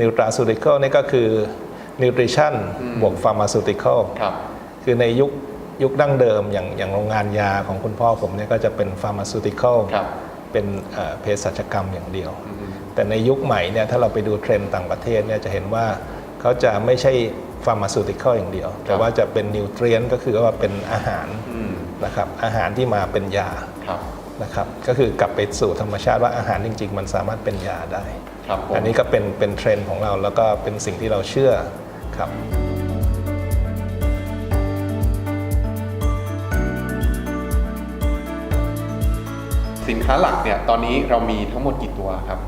นิวตราซูติคอลนี่ก็คือนิวทริชั่นบวกฟาร์มาซูติคอลครับคือในยุคยุคดั้งเดิมอย่างอย่างโรงงานยาของคุณพ่อผมเนี่ยก็จะเป็นฟาร์มาซูติคอลครับเป็นเอ่อเภสัชกรรมอย่างเดียวอืมแต่ในยุคใหม่เนี่ยถ้าเราไปดูเทรนด์ต่างประเทศเนี่ยจะเห็นว่าเขาจะไม่ใช่ฟาร์มาซูติคอลอย่างเดียว แต่ว่าจะเป็นนิวเทรียนก็คือว่าเป็นอาหารอืมนะครับอาหารที่มาเป็นยาครับนะครับก็คือกลับไปสู่ธรรมชาติว่าอาหารจริง ๆ มันสามารถเป็นยาได้ ครับผม อันนี้ก็เป็นเป็นเทรนด์ของเราแล้วก็เป็นสิ่งที่เราเชื่อครับสินค้าหลักเนี่ยตอนนี้เรามีทั้งหมดกี่ตัวครับ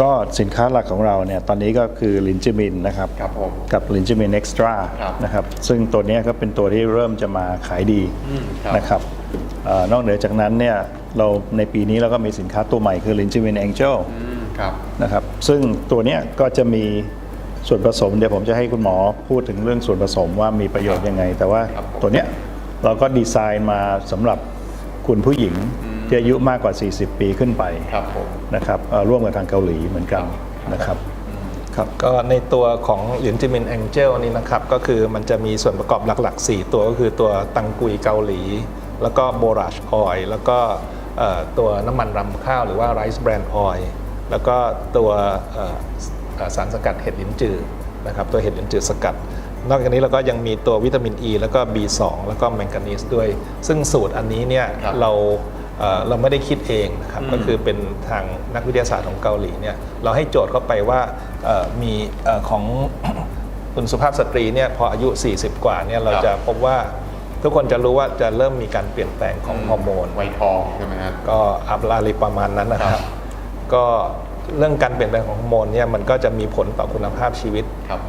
ก็สินค้าหลักของเราเนี่ยตอนนี้ก็คือลินจิมินนะครับครับผมกับลินจิมินเอ็กซ์ตร้าครับนะครับซึ่งตัวเนี้ยก็เป็นตัวที่เริ่มจะมาขายดีอืมครับ นะครับเออนอกเหนือจากนั้นเนี่ยเราในปีนี้เราก็มีสินค้าตัวใหม่คือลินจิมินแองเจล อืมครับ นะครับ ซึ่งตัวเนี้ยก็จะมีส่วนผสม เดี๋ยวผมจะให้คุณหมอพูดถึงเรื่องส่วนผสมว่ามีประโยชน์ยังไง แต่ว่าครับผมตัวเนี้ยเราก็ดีไซน์มาสำหรับคุณผู้หญิงที่อายุมากกว่า 40 ปีขึ้นไปครับผมนะครับเอ่อร่วมกับทางเกาหลีเหมือนกันนะครับครับก็ในตัวของหลินจิมินแองเจลนี่นะครับก็คือมันจะมีส่วนประกอบหลัก ๆ 4 ตัวก็คือตัวตังกุยเกาหลี แล้วก็โบราชออยล์แล้วก็เอ่อตัวน้ำมันรำข้าวหรือว่าไรซ์แบรนด์ออยล์ แล้วก็ตัวเอ่อเอ่อสารสกัดเห็ดลิ้นจือนะครับตัวเห็ดลิ้นจือสกัด นอกจากนี้เราก็ยังมีตัววิตามินอ e, ีแล้วก็ B2 แล้วก็แมงกานีสด้วย ซึ่งสูตรอันนี้เนี่ยครับเราเอ่อเราไม่ได้คิดเองนะครับอืมก็คือเป็นทางนักวิทยาศาสตร์ของเกาหลีเนี่ยเราให้โจทย์เข้าไปว่าเอ่อมีเอ่อของคุณสุภาพสตรีเนี่ยพออายุ 40 กว่าเนี่ยเราครับจะพบว่าทุกคนจะรู้ว่าจะเริ่มมีการเปลี่ยนแปลงของฮอร์โมนวัยทองใช่ไหมครับก็อัพลาลิประมาณนั้นนะคครัรับบ ก็เรื่องการเปลี่ยนแปลงของฮอร์โมนเนี่ยมันก็จะมีผลต่อคุณภาพชีวิต ครับ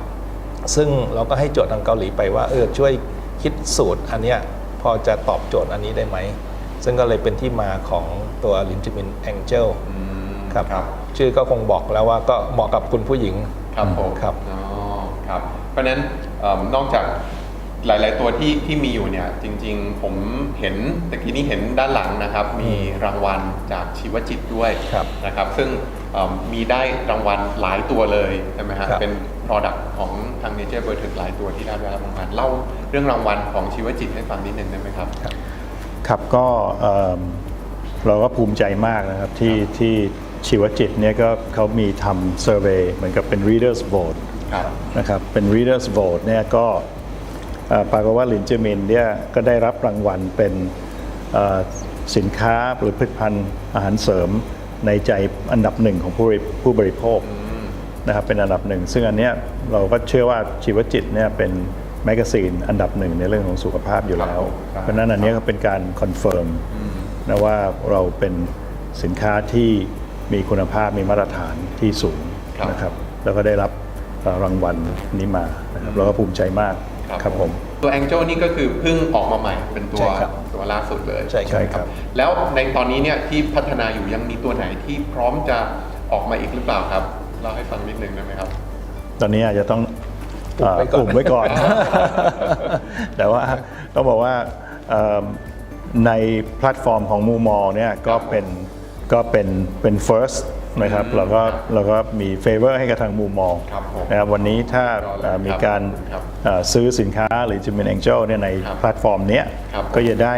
ซึ่งเราก็ให้โจทย์ทางเกาหลีไปว่าเออช่วยคิดสูตรอันเนี้ยพอจะตอบโจทย์อันนี้ได้ไหม ซึ่งก็เลยเป็นที่มาของตัวลินจิมินแองเจลอืมครับครับ ชื่อก็คงบอกแล้วว่าก็เหมาะกับคุณผู้หญิงครับผมครับ อ๋อครับ เพราะฉะนั้นเอิ่มนอกจาก หลาย ๆ ตัวที่ที่มีอยู่เนี่ยจริง ๆ ผมเห็นตะกี้นี้เห็นด้านหลังนะครับ มีรางวัลจากชีวจิตด้วยครับนะครับ ซึ่งเอิ่มมีได้รางวัลหลายตัวเลยใช่ไหมฮะครับ เป็น Product ของทาง Nature b i o t e c h หลายตัวที่ได้รับรางวัลเล่าเรื่องรางวัลของชีวจิตให้ฟังนิดนึงได้ไหมครับ ครับก็เอิ่มเราก็ภูมิใจมากนะครับที่ที่ชีวจิตเนี่ยก็เขามีทำเซอร์เวยเหมือนกับเป็น readers vote ครับ นะครับเป็น readers vote เนี่ยก็เอ่อ ปรากฏว่าลินเจอร์มินเนี่ยก็ได้รับรางวัลเป็นเอ่อสินค้าหรือผลิตภัณฑ์อาหารเสริมในใจอันดับหนึ่งของผู้บริผู้บริโภคนะครับเป็นอันดับหนึ่ง ซึ่งอันเนี้ยเราก็เชื่อว่าชีวจิตเนี่ยเป็นแมกกาซีนอันดับหนึ่งในเรื่องของสุขภาพอยู่แล้วครับเพราะฉะนั้นอันเนี้ยก็เป็นการคอนเฟิร์มนะว่าเราเป็นสินค้าที่มีคุณภาพมีมาตรฐานที่สูงครับนะครับแล้วก็ได้รับเอ่อรางวัลนี้มานะครับเราก็ภูมิใจมาก ครับผม ตัว Angel นี่ก็คือเพิ่งออกมาใหม่เป็นตัวใช่ครับตัวล่าสุดเลยใช่ใช่ครับแล้วในตอนนี้เนี่ยที่พัฒนาอยู่ยังมีตัวไหนที่พร้อมจะออกมาอีกหรือเปล่าครับเล่าให้ฟังนิดนึงได้ไหมครับ ตอนนี้อาจจะต้องอุบไว้ก่อนเไว้ก่อน แต่ว่าต้องบอกว่าเอิ่มในแพลตฟอร์มของมูมอเนี่ยก็เป็นก็เป็นเป็น first นะครับเราก็เราก็มี favor ให้กับทางมูมอครับผมนะครับวันนี้ถ้าเอ่อมีการครับเอ่อซื้อสินค้าหรือจะเป็น Angel เนี่ยในครับแพลตฟอร์มเนี้ยครับก็จะได้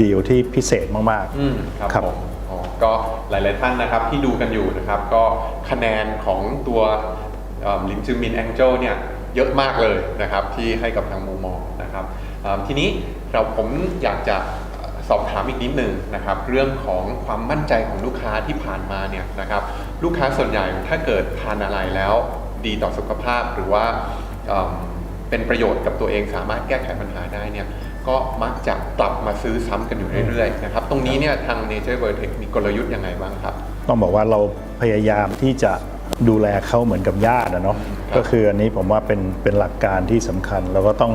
ดีลที่พิเศษมากอืมครับครับผมอ๋อก็หลาย ๆ ท่านนะครับที่ดูกันอยู่นะครับ ก็คะแนนของตัวลินจูมินแองเจลเนี่ยเยอะมากเลยนะครับที่ให้กับทางมูมองนะครับเอิ่มทีนี้เราผมอยากจะส อบถามอีกนิดหนึ่งนะครับ เรื่องของความมั่นใจของลูกค้าที่ผ่านมาเนี่ยนะครับ ลูกค้าส่วนใหญ่ถ้าเกิดทานอะไรแล้วดีต่อสุขภาพหรือว่าเอิ่มเป็นประโยชน์กับตัวเองสามารถแก้ไขปัญหาได้เนี่ยก็มักจะกลับมาซื้อซ้ำกันอยู่เรื่อยๆนะครับตรงนี้เนี่ยทาง Nature b i o t e c h มีกลยุทธ์ยังไงบ้างครับๆต้องบอกว่าเราพยายามที่จะดูแลเขาเหมือนกับญาตินะเนาะครับก็คืออันนี้ผมว่าเป็นเป็นหลักการที่สำคัญ เราก็ต้อง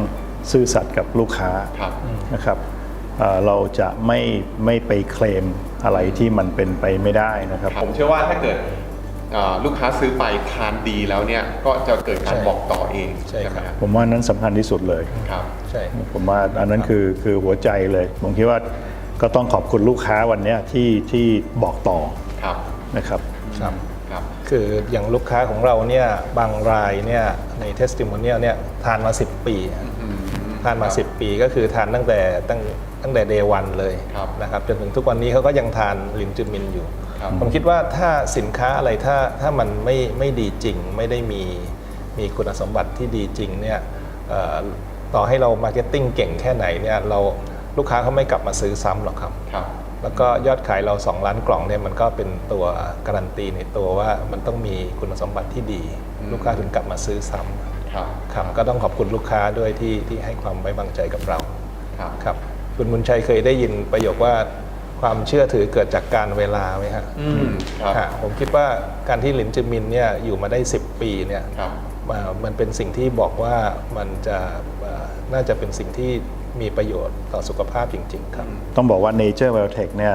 ซื่อสัตย์กับลูกค้าครับนะครับ เอ่อเราจะไม่ไม่ไปเคลมอะไรที่มันเป็นไปไม่ได้นะครับ ผมเชื่อว่าถ้าเกิดเอ่อลูกค้าซื้อไปทานดีแล้วเนี่ยก็จะเกิดการใช่บอกต่อเองใช่ครับไหมครับผมว่านั้นสำคัญที่สุดเลยครับใช่ผมว่าอันนั้นคือคือหัวใจเลย ผมคิดว่าก็ต้องขอบคุณลูกค้าวันเนี้ยที่ที่บอกต่อครับนะครับครับครับคืออย่างลูกค้าของเราเนี่ยบางรายเนี่ยในเทสติม o เนียเนี่ยทานมา 10 ปีอืมทานมาครับ10 ปีก็คือทานตั้งแต่ตั้งตั้งแต่เดวันเลยครับนะครับจนถึงทุกวันนี้เขาก็ยังทานลินจูมินอยู่ครับผมคิดว่าถ้าสินค้าอะไรถ้าถ้ามันไม่ไม่ดีจริง ไม่ได้มีมีคุณสมบัติที่ดีจริงเนี่ยเอ่อต่อให้เรามาร์เก็ตติ้งเก่งแค่ไหนเนี่ยเราลูกค้าเขาไม่กลับมาซื้อซ้ำหรอกครับครับแล้วก็ยอดขายเรา 2 ล้านกล่องเนี่ยมันก็เป็นตัวการันตีในตัวว่ามันต้องมีคุณสมบัติที่ดีอืมลูกค้าถึงกลับมาซื้อซ้ำ ครับ ครับก็ต้องขอบคุณลูกค้าด้วยที่ที่ให้ความไว้วางใจกับเราครับ ครับคุณมุนชัยเคยได้ยินประโยคว่าความเชื่อถือเกิดจากการเวลาไหมฮะอืมครับ ฮะผมคิดว่าการที่หลินจือมินเนี่ยอยู่มาได้ 10 ปีเนี่ย ครับ อ่ามันเป็นสิ่งที่บอกว่ามันจะอ่าน่าจะเป็นสิ่งที่มีประโยชน์ต่อสุขภาพจริง ๆ ครับ ต้องบอกว่า Nature Biotech เนี่ย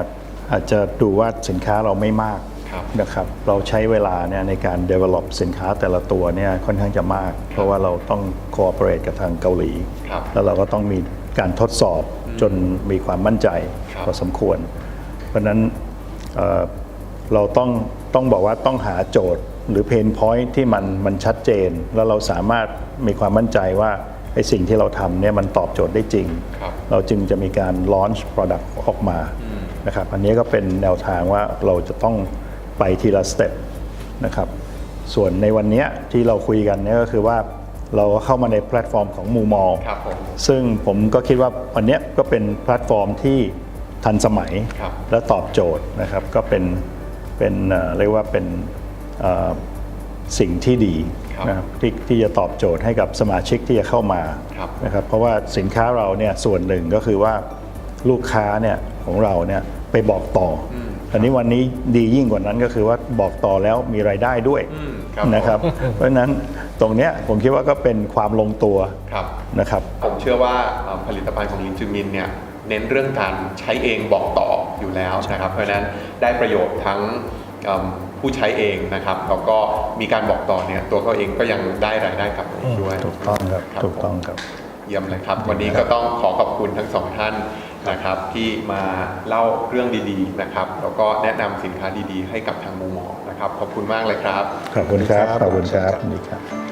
อาจจะดูว่าสินค้าเราไม่มากครับ นะครับเราใช้เวลาเนี่ยในการ develop สินค้าแต่ละตัวเนี่ยค่อนข้างจะมาก เพราะว่าเราต้อง cooperate กับทางเกาหลีครับแล้วเราก็ต้องมีการทดสอบจนมีความมั่นใจครับพอสมควร เพราะฉะนั้นเอ่อเราต้องต้องบอกว่าต้องหาโจทย์หรือเพนพอยท์ที่มันมันชัดเจน แล้วเราสามารถมีความมั่นใจว่าไอ้สิ่งที่เราทำเนี่ยมันตอบโจทย์ได้จริงครับเราจึงจะมีการ launch product ออกมานะครับอันนี้ก็เป็นแนวทางว่าเราจะต้อง ไปทีละสเต็ปนะครับส่วนในวันเนี้ยที่เราคุยกันเนี่ยก็คือว่าเราก็เข้ามาในแพลตฟอร์มของมูมอลครับผมซึ่งผมก็คิดว่าวันเนี้ยก็เป็นแพลตฟอร์มที่ทันสมัยครับและตอบโจทย์นะครับก็เป็นเป็นเอ่อเรียกว่าเป็นเอ่อสิ่งที่ดีครับนะครับที่ที่จะตอบโจทย์ให้กับสมาชิกที่จะเข้ามาครับนะครับเพราะว่าสินค้าเราเนี่ยส่วนหนึ่งก็คือว่าลูกค้าเนี่ยของเราเนี่ยไปบอกต่อ อมอันนี้วันนี้ดียิ่งกว่านั้นก็คือว่าบอกต่อแล้วมีรายได้ด้วยอืมครับนะครับ เพราะฉะนั้นตรงเนี้ยผมคิดว่าก็เป็นความลงตัวครับ นะครับ ผมเชื่อว่าเอ่อผลิตภัณฑ์ของลินจูมินเนี่ยเน้นเรื่องการใช้เองบอกต่ออยู่แล้วนะครับ เพราะฉะนั้นได้ประโยชน์ทั้งเอิ่มผู้ใช้เองนะครับแล้วก็มีการบอกต่อเนี่ยตัวเขาเองก็ยังได้รายได้กลับมาอีกด้วยถูกต้องครับครับถูกต้องครับ เยี่ยมเลยครับ วันนี้ก็ต้องขอขอบคุณทั้งสองท่าน นะครับที่มาเล่าเรื่องดีๆนะครับแล้วก็แนะนำสินค้าดีๆ ให้กับทางมูมอนะครับขอบคุณมากเลยครับ ขอบคุณครับครับขอบคุณครับขอบคุณครับนี่ครับ